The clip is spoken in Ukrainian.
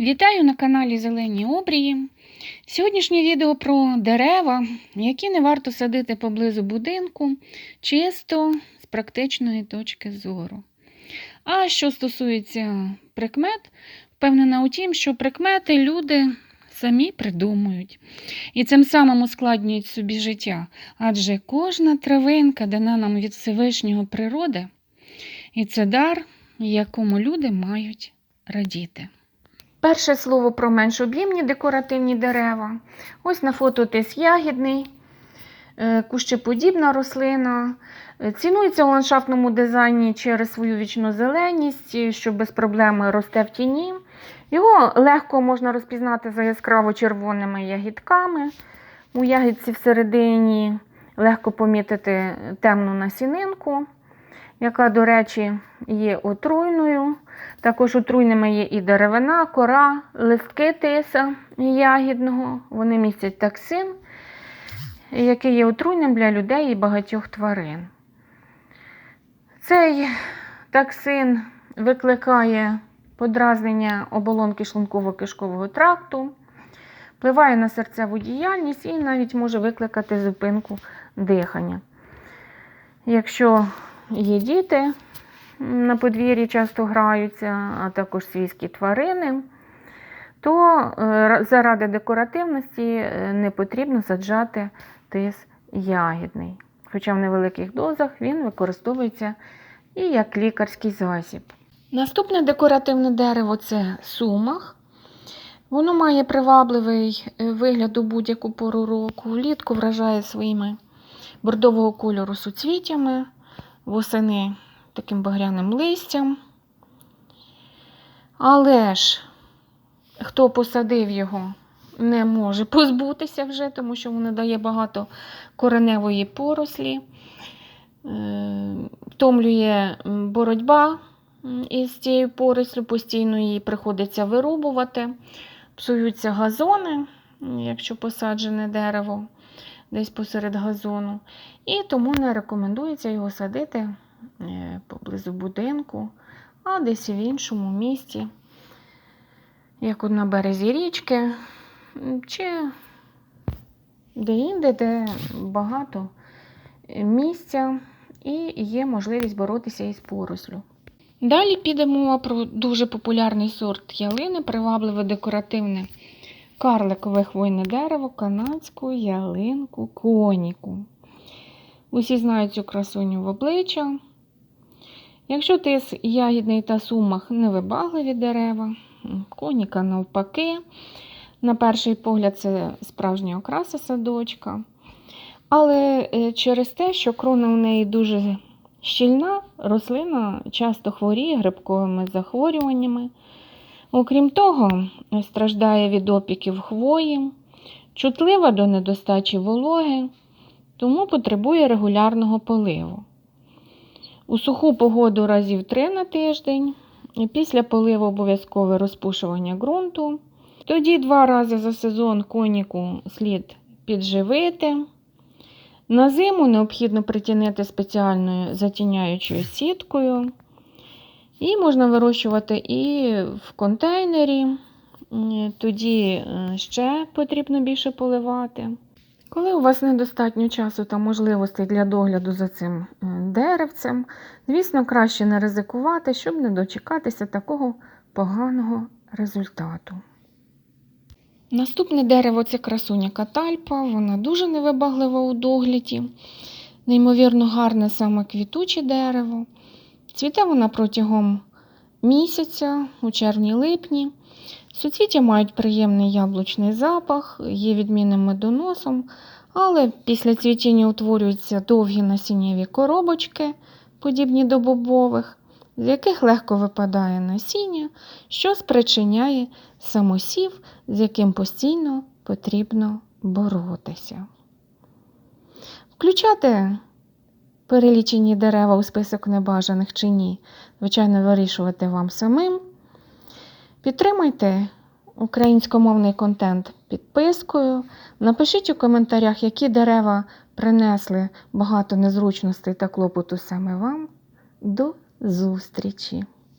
Вітаю на каналі Зелені Обрії. Сьогоднішнє відео про дерева, які не варто садити поблизу будинку, чисто з практичної точки зору. А що стосується прикмет, впевнена у тім, що прикмети люди самі придумують і цим самим ускладнюють собі життя, адже кожна травинка дана нам від Всевишнього природи, і це дар, якому люди мають радіти. Перше слово про менш об'ємні декоративні дерева. Ось на фото тис ягідний, е, кущеподібна рослина. Е, Цінується у ландшафтному дизайні через свою вічну зеленість, е, що без проблем росте в тіні. Його легко можна розпізнати за яскраво червоними ягідками. У ягідці всередині легко помітити темну насінинку, яка, до речі, є отруйною. Також отруйними є і деревина, кора, листки тиса ягідного. Вони містять токсин, який є отруйним для людей і багатьох тварин. Цей токсин викликає подразнення оболонки шлунково-кишкового тракту, впливає на серцеву діяльність і навіть може викликати зупинку дихання. Якщо є діти, на подвір'ї часто граються, а також свійські тварини, то е, заради декоративності е, не потрібно саджати тис ягідний. Хоча в невеликих дозах він використовується і як лікарський засіб. Наступне декоративне дерево це сумах. Воно має привабливий е, вигляд у будь-яку пору року. Влітку вражає своїми бордового кольору суцвіттями, восени таким багряним листям. Але ж хто посадив його, не може позбутися вже, тому що воно дає багато кореневої порослі, Е, втомлює боротьба із цією порослю, постійно її приходиться вирубувати, псуються газони, якщо посаджене дерево десь посеред газону. І тому не рекомендується його садити е, поблизу будинку, а десь в іншому місці, як на березі річки, чи де-інде, де багато місця і є можливість боротися із порослю. Далі піде мова про дуже популярний сорт ялини, привабливе декоративне карликове хвойне дерево, канадську ялинку коніку. Усі знають цю красуню в обличчя. Якщо тис ягідний та сумах невибагливі дерева, коніка навпаки. На перший погляд, це справжня окраса садочка. Але е, через те, що крона у неї дуже щільна, рослина часто хворіє грибковими захворюваннями. Окрім того, страждає від опіків хвої, чутлива до недостачі вологи, тому потребує регулярного поливу. У суху погоду разів три на тиждень, після поливу обов'язкове розпушування ґрунту. Тоді два рази за сезон коніку слід підживити. На зиму необхідно притінити спеціальною затіняючою сіткою. І можна вирощувати і в контейнері, тоді е, ще потрібно більше поливати. Коли у вас недостатньо часу та можливостей для догляду за цим е, деревцем, звісно, краще не ризикувати, щоб не дочекатися такого поганого результату. Наступне дерево це красуня катальпа, вона дуже невибаглива у догляді, неймовірно гарне саме квітуче дерево. Цвіте вона протягом місяця, у червні-липні. Суцвіття мають приємний яблучний запах, є відмінним медоносом, але після цвітіння утворюються довгі насіннєві коробочки, подібні до бобових, з яких легко випадає насіння, що спричиняє самосів, з яким постійно потрібно боротися. Включати перелічені дерева у список небажаних чи ні, звичайно, вирішувати вам самим. Підтримайте українськомовний контент підпискою. Напишіть у коментарях, які дерева принесли багато незручностей та клопоту саме вам. До зустрічі!